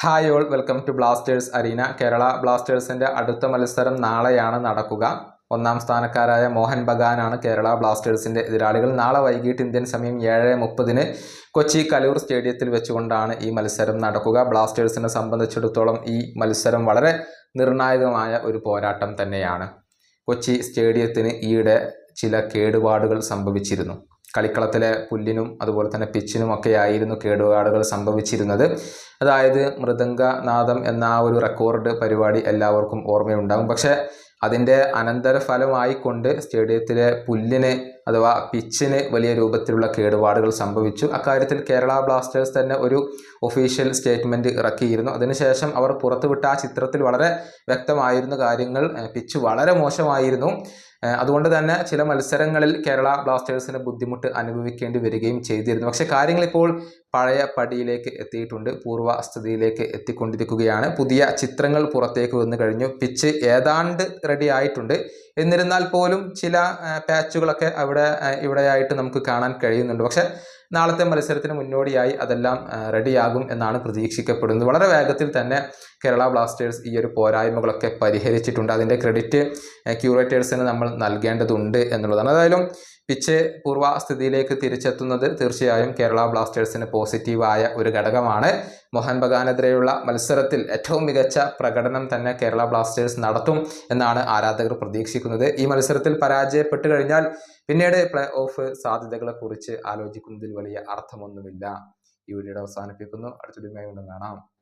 Hi all welcome to Blasters arena Kerala ബ്ലാസ്റ്റേഴ്സിന്റെ അടുത്ത മത്സരം നാളെയാണ് നടക്കുക. ഒന്നാം സ്ഥാനക്കാരായ മോഹൻ ബഗാനാണ് കേരള ബ്ലാസ്റ്റേഴ്സിന്റെ എതിരാളികൾ. നാളെ വൈകിട്ട് ഇന്ത്യൻ സമയം ഏഴ് മുപ്പതിന് കൊച്ചി കലൂർ സ്റ്റേഡിയത്തിൽ വെച്ചുകൊണ്ടാണ് ഈ മത്സരം നടക്കുക. ബ്ലാസ്റ്റേഴ്സിനെ സംബന്ധിച്ചിടത്തോളം ഈ മത്സരം വളരെ നിർണായകമായ ഒരു പോരാട്ടം തന്നെയാണ്. കൊച്ചി സ്റ്റേഡിയത്തിന് ഈയിടെ ചില കേടുപാടുകൾ സംഭവിച്ചിരുന്നു. കളിക്കളത്തിലെ പുല്ലിനും അതുപോലെ തന്നെ പിച്ചിനും ഒക്കെ ആയിരുന്നു കേടുപാടുകൾ സംഭവിച്ചിരുന്നത്. അതായത് മൃദംഗനാദം എന്ന ആ ഒരു റെക്കോർഡ് പരിപാടി എല്ലാവർക്കും ഓർമ്മയുണ്ടാകും പക്ഷേ അതിന്റെ അനന്തരഫലമായിക്കൊണ്ട് സ്റ്റേഡിയത്തിലെ പുല്ലിന് അഥവാ പിച്ചിന് വലിയ രൂപത്തിലുള്ള കേടുപാടുകൾ സംഭവിച്ചു. അക്കാര്യത്തിൽ കേരള ബ്ലാസ്റ്റേഴ്സ് തന്നെ ഒരു ഒഫീഷ്യൽ സ്റ്റേറ്റ്മെന്റ് ഇറക്കിയിരുന്നു. അതിനുശേഷം അവർ പുറത്തുവിട്ട ആ ചിത്രത്തിൽ വളരെ വ്യക്തമായിരുന്നു കാര്യങ്ങൾ പിച്ച് വളരെ മോശമായിരുന്നു. അതുകൊണ്ട് തന്നെ ചില മത്സരങ്ങളിൽ കേരള ബ്ലാസ്റ്റേഴ്സിന് ബുദ്ധിമുട്ട് അനുഭവിക്കേണ്ടി വരികയും ചെയ്തിരുന്നു. പക്ഷേ കാര്യങ്ങൾ ഇപ്പോൾ പഴയ പടിയിലേക്ക് എത്തിയിട്ടുണ്ട്. പൂർവസ്ഥിതിയിലേക്ക് എത്തിക്കൊണ്ടിരിക്കുകയാണ്. പുതിയ ചിത്രങ്ങൾ പുറത്തേക്ക് വന്നു കഴിഞ്ഞു. പിച്ച് ഏതാണ്ട് റെഡി ആയിട്ടുണ്ട്. എന്നിരുന്നാൽ പോലും ചില പാച്ചുകളൊക്കെ അവിടെ ഇവിടെയായിട്ട് നമുക്ക് കാണാൻ കഴിയുന്നുണ്ട്. പക്ഷെ നാളത്തെ മത്സരത്തിന് മുന്നോടിയായി അതെല്ലാം റെഡിയാകും എന്നാണ് പ്രതീക്ഷിക്കപ്പെടുന്നത്. വളരെ വേഗത്തിൽ തന്നെ കേരള ബ്ലാസ്റ്റേഴ്സ് ഈ ഒരു പോരായ്മകളൊക്കെ പരിഹരിച്ചിട്ടുണ്ട്. അതിന്റെ ക്രെഡിറ്റ് ക്യൂറേറ്റേഴ്സിന് നമ്മൾ നൽകേണ്ടതുണ്ട് എന്നുള്ളതാണ്. ഏതായാലും പിച്ച് പൂർവസ്ഥിതിയിലേക്ക് തിരിച്ചെത്തുന്നത് തീർച്ചയായും കേരള ബ്ലാസ്റ്റേഴ്സിന് പോസിറ്റീവായ ഒരു ഘടകമാണ്. മോഹൻ ബഗാനെതിരെയുള്ള മത്സരത്തിൽ ഏറ്റവും മികച്ച പ്രകടനം തന്നെ കേരള ബ്ലാസ്റ്റേഴ്സ് നടത്തും എന്നാണ് ആരാധകർ പ്രതീക്ഷിക്കുന്നത്. ഈ മത്സരത്തിൽ പരാജയപ്പെട്ടു കഴിഞ്ഞാൽ പിന്നീട് പ്ലേ ഓഫ് സാധ്യതകളെക്കുറിച്ച് ആലോചിക്കുന്നതിൽ വലിയ അർത്ഥമൊന്നുമില്ല. ഈ വീഡിയോ അവസാനിപ്പിക്കുന്നു. അടുത്തൊരു വീണ്ടും കാണാം.